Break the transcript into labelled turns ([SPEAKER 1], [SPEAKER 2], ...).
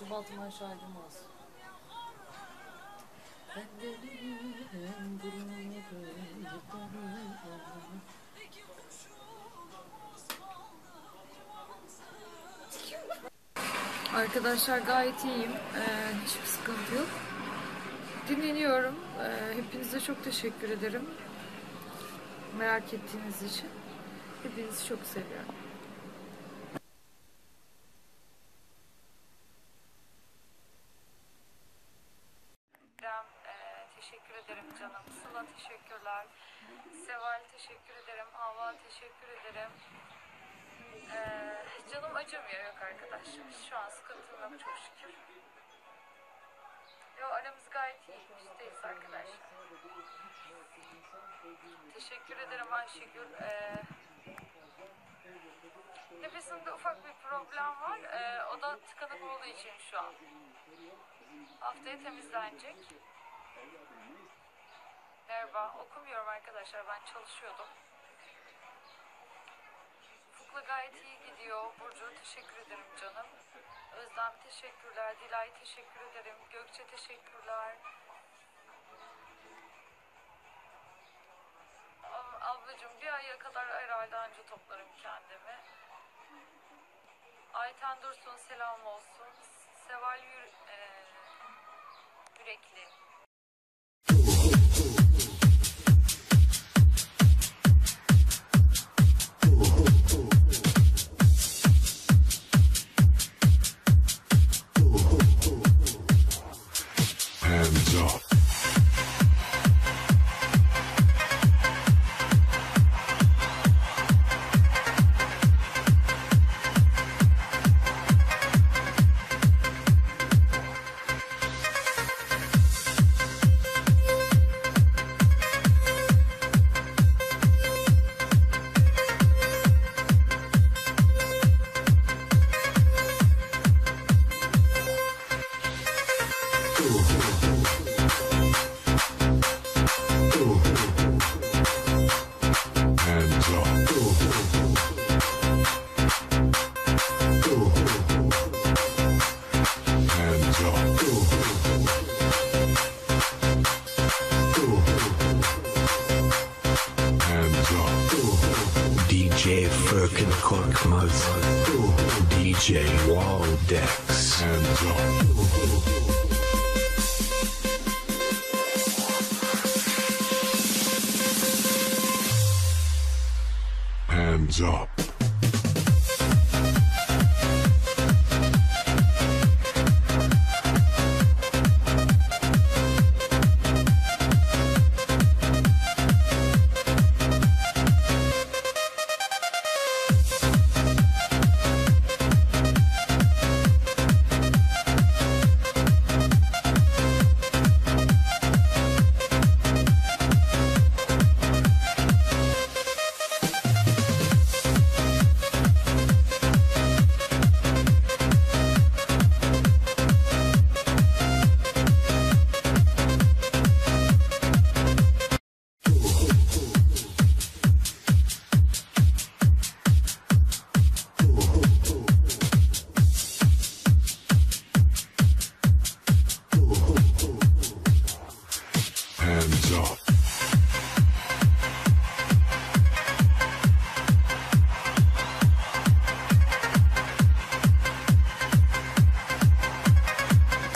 [SPEAKER 1] Şu Baltıman şahidim olsun. Pencerelerim durumu Arkadaşlar gayet iyiyim. Ee, hiçbir sıkıntı yok. Dinleniyorum. Ee, hepinize çok teşekkür ederim. Merak ettiğiniz için. Hepinizi çok seviyorum.
[SPEAKER 2] İrem, e, teşekkür ederim canım. Sıla teşekkürler. Seval teşekkür ederim. Hava teşekkür ederim. E, canım acımıyor yok arkadaşlar. Şu an sıkıntım yok çok şükür. Yo aramız gayet iyi. Üstteyiz arkadaşlar. Teşekkür ederim Ayşegül. E, nefesimde ufak bir problem var. E, o da tıkanık olduğu için şu an. Haftaya temizlenecek. Merhaba, okumuyorum arkadaşlar. Ben çalışıyordum. Ufuk'la gayet iyi gidiyor. Burcu teşekkür ederim canım. Özlem teşekkürler. Dilay teşekkür ederim. Gökçe teşekkürler. Ab- Ablacığım bir aya kadar herhalde anca toplarım kendimi. Ayten Dursun selam olsun. Seval Yür, eee, Yürekli.
[SPEAKER 3] DJ Waldex.
[SPEAKER 4] Hands up. Time's up.